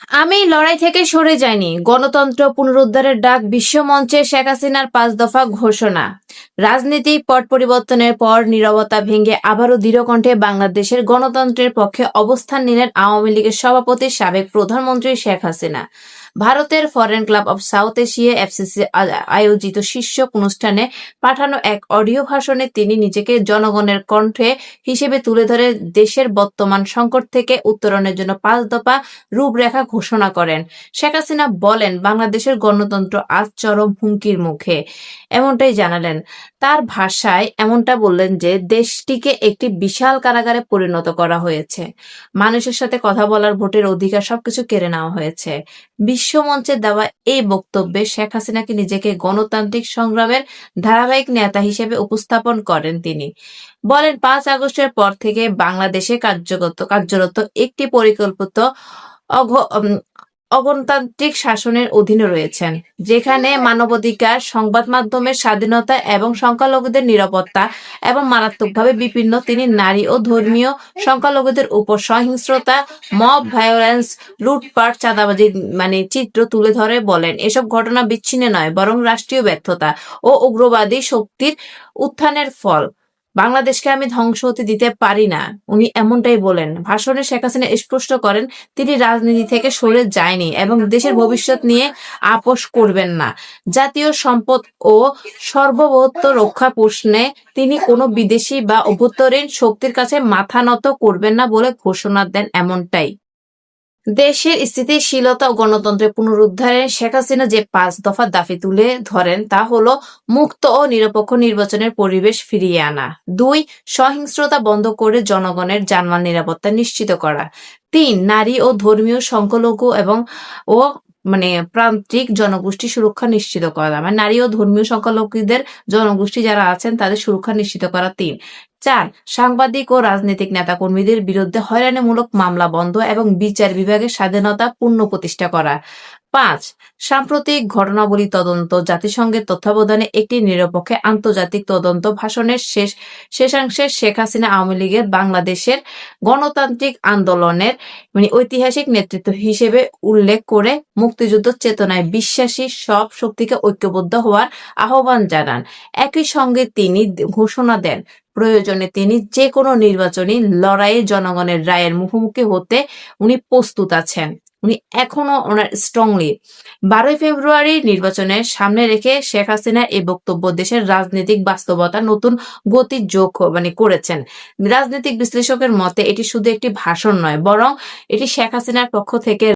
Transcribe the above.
আমি লড়াই থেকে সরে যাইনি। গণতন্ত্র পুনরুদ্ধারের ডাক বিশ্বমঞ্চে শেখ হাসিনার পাঁচ দফা ঘোষণা। রাজনীতিক পট পরিবর্তনের পর নিরবতা ভেঙে আবারও দৃঢ়কণ্ঠে বাংলাদেশের গণতন্ত্রের পক্ষে অবস্থান নিলেন আওয়ামী লীগের সভাপতি সাবেক প্রধানমন্ত্রী শেখ হাসিনা। ভারতের foreign club of South Asia FCC আয়োজিত শীর্ষক অনুষ্ঠানে পাঠানো এক অডিও ভাষণে তিনি নিজেকে জনগণের কণ্ঠে হিসেবে তুলে ধরে দেশের বর্তমান সংকট থেকে উত্তরণের জন্য পাঁচ দফা রূপরেখা ঘোষণা করেন। শেখ হাসিনা বলেন, বাংলাদেশের গণতন্ত্র আজ চরম হুমকির মুখে। এমনটাই জানালেন তার ভাষায় এমনটা বললেন যে, দেশটিকে একটি বিশাল কারাগারে পরিণত করা হয়েছে। মানুষের সাথে কথা বলার ভোটের অধিকার সবকিছু কেড়ে নেওয়া হয়েছে। বিশ্বমঞ্চে দেওয়া এই বক্তব্যে শেখ হাসিনাকে নিজেকে গণতান্ত্রিক সংগ্রামের ধারাবাহিক নেতা হিসেবে উপস্থাপন করেন তিনি। বলেন, পাঁচ আগস্টের পর থেকে বাংলাদেশে কার্যগত, কার্যরত একটি পরিকল্পিত অগণতান্ত্রিক শাসনের অধীনে রয়েছেন, যেখানে মানবাধিকার, সংবাদ মাধ্যমের স্বাধীনতা এবং সংখ্যালঘুদের নিরাপত্তা এবং মারাত্মকভাবে বিপন্ন তিনি নারী ও ধর্মীয় সংখ্যালঘুদের উপর সহিংসতা, মব ভায়োলেন্স, লুটপাট, চাঁদাবাজি মানে চিত্র তুলে ধরে বলেন। এসব ঘটনা বিচ্ছিন্ন নয়, বরং রাষ্ট্রীয় ব্যর্থতা ও উগ্রবাদী শক্তির উত্থানের ফল। বাংলাদেশকে আমি ধ্বংস হতে দিতে পারি না। উনি এমনটাই বলেন। ভাষণে শেখ হাসিনা স্পষ্ট করেন, তিনি রাজনীতি থেকে সরে যায়নি এবং দেশের ভবিষ্যৎ নিয়ে আপোষ করবেন না। জাতীয় সম্পদ ও সর্বভৌত্ব রক্ষা প্রশ্নে তিনি কোনো বিদেশি বা অভ্যন্তরীণ শক্তির কাছে মাথা নত করবেন না বলে ঘোষণা দেন এমনটাই। দেশের স্থিতিশীলতা ও গণতন্ত্রের পুনরুদ্ধারে শেখ হাসিনা যে পাঁচ দফা দাবি তুলে ধরেন, তা হলো মুক্ত ও নিরপেক্ষ নির্বাচনের পরিবেশ ফিরিয়ে আনা। দুই, সহিংসতা বন্ধ করে জনগণের জানমাল নিরাপত্তা নিশ্চিত করা। তিন, নারী ও ধর্মীয় সংখ্যালঘু এবং ও মানে প্রান্তিক জনগোষ্ঠী সুরক্ষা নিশ্চিত করা। মানে নারী ও ধর্মীয় সংখ্যালঘুদের জনগোষ্ঠী যারা আছেন, তাদের সুরক্ষা নিশ্চিত করা। তিন চার, সাংবাদিক ও রাজনৈতিক নেতাকর্মীদের বিরুদ্ধে হয়রানিমূলক মামলা বন্ধ এবং বিচার বিভাগের স্বাধীনতা পূর্ণ প্রতিষ্ঠা করা পাঁচ, সাম্প্রতিক ঘটনাবলী তদন্ত, জাতিসংঘের তত্ত্বাবধানে একটি নিরপেক্ষ আন্তর্জাতিক তদন্ত ভাষণের শেষ, শেষাংশে শেখ হাসিনা আওয়ামী লীগের বাংলাদেশের গণতান্ত্রিক আন্দোলনের মানে ঐতিহাসিক নেতৃত্ব হিসেবে উল্লেখ করে মুক্তিযুদ্ধ চেতনায় বিশ্বাসী সব শক্তিকে ঐক্যবদ্ধ হওয়ার আহ্বান জানান। একই সঙ্গে তিনি ঘোষণা দেন, প্রয়োজনে তিনি যে কোনো নির্বাচনী লড়াইয়ে জনগণের রায়ের মুখোমুখি হতে উনি প্রস্তুত আছেন। উনি এখনও ওনার স্ট্রংলি বারোই ফেব্রুয়ারি নির্বাচনের সামনে রেখে শেখ হাসিনা এই বক্তব্য দেশের রাজনৈতিক বাস্তবতা নতুন গতি যোগ মানে করেছেন। রাজনৈতিক বিশ্লেষকের মতে এটি শুধু একটি ভাষণ নয়, বরং এটি শেখ হাসিনার পক্ষ থেকে